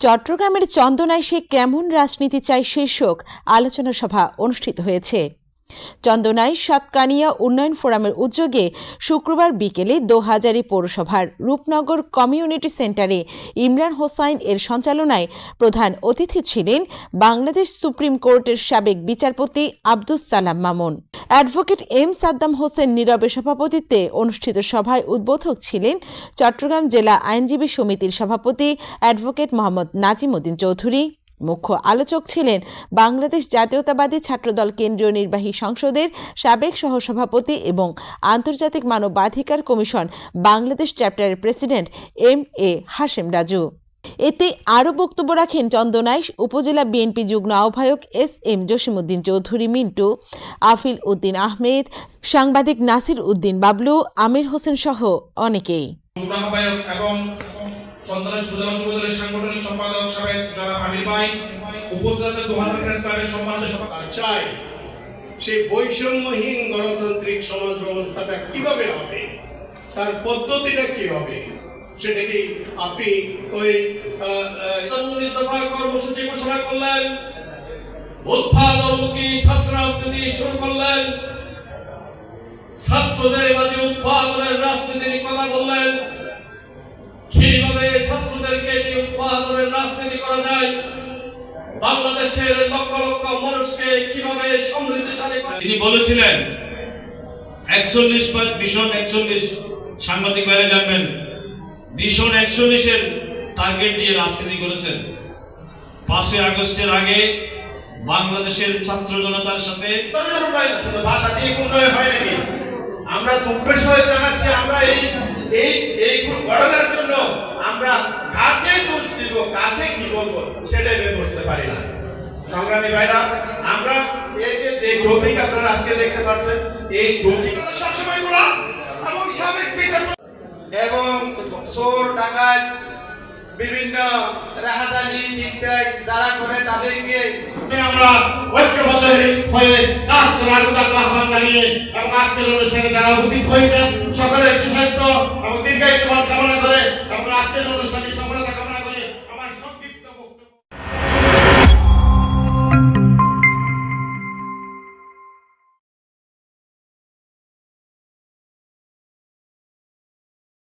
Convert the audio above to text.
চট্টগ্রামের চন্দনায় সে কেমন রাজনীতি চাই শীর্ষক আলোচনা সভা অনুষ্ঠিত হয়েছে। চন্দনায় সাতকানিয়া উন্নয়ন ফোরামের উদ্যোগে শুক্রবার বিকেলে দোহাজারী পৌরসভার রূপনগর কমিউনিটি সেন্টারে ইমরান হোসাইন এর সঞ্চালনায় প্রধান অতিথি ছিলেন বাংলাদেশ সুপ্রিম কোর্টের সাবেক বিচারপতি আব্দুস সালাম মামুন। অ্যাডভোকেট এম সাদ্দাম হোসেন নীরবের সভাপতিত্বে অনুষ্ঠিত সভায় উদ্বোধক ছিলেন চট্টগ্রাম জেলা আইনজীবী সমিতির সভাপতি অ্যাডভোকেট মোহাম্মদ নাজিম উদ্দিন চৌধুরী। মুখ্য আলোচক ছিলেন বাংলাদেশ জাতীয়তাবাদী ছাত্রদল কেন্দ্রীয় নির্বাহী সংসদের সাবেক সহসভাপতি এবং আন্তর্জাতিক মানবাধিকার কমিশন বাংলাদেশ চ্যাপ্টারের president M A Hashem Raju. এতে আরও বক্তব্য রাখেন চন্দনাইশ উপজেলা বিএনপি যুগ্ম আহ্বায়ক এস এম জসিমউদ্দিন চৌধুরী মিন্টু আফিল উদ্দিন আহমেদ সাংবাদিক নাসির উদ্দিন বাবলু আমির হোসেন সহ অনেকেই। সাংগঠনিক সম্পাদক জনাব আমির ভাই উপস্থিত আছেন চাই। সেই বৈষম্যহীন গণতান্ত্রিক সমাজ ব্যবস্থাটা কীভাবে হবে? তার পদ্ধতিটা কি হবে? সেটা আপনি ওই কর্মসূচি ঘোষণা করলেন। উৎপাদনমুখী ছাত্র রাজনীতি শুরু করলেন। ছাত্রদের মাঝে উৎপাদনের রাজনীতির কথা বললেন। কীভাবে ছাত্রদেরকে নিয়ে উৎপাদনের রাজনীতি করা যায়? বাংলাদেশের লক্ষ লক্ষ মানুষকে কীভাবে সমৃদ্ধশালী করা তিনি বলেছিলেন একচল্লিশ ভীষণ একচল্লিশ সাংবাদিক বাইরে জানবেন। ভীষণ একচল্লিশের টার্গেট দিয়ে রাজনীতি করেছেন। পাঁচই আগস্টের আগে বাংলাদেশের ছাত্র জনতার সাথে আমরা জানাচ্ছি, আমরা এই এই এই জন্য আমরা কাকে দোষ দিব, কাকে কি বলব সেটাই বুঝতে পারি না। সংগ্রামী ভাইরা, আমরা এই যে যে টপিক আপনারা আজকে দেখতে পাচ্ছেন, এই টপিক সবসময় এবং সাবেক বিচারপতি এবং চোর ডাকাত বিভিন্ন রাহাজানি চিন্তায় যারা করে তাদেরকে আমরা ঐক্যবদ্ধ হয়ে কাজ করার উদাত্ত আহ্বান জানিয়ে এবং আজকের অনুষ্ঠানে যারা উপস্থিত হয়েছেন, সকলের সুস্বাস্থ্য এবং দীর্ঘায়ু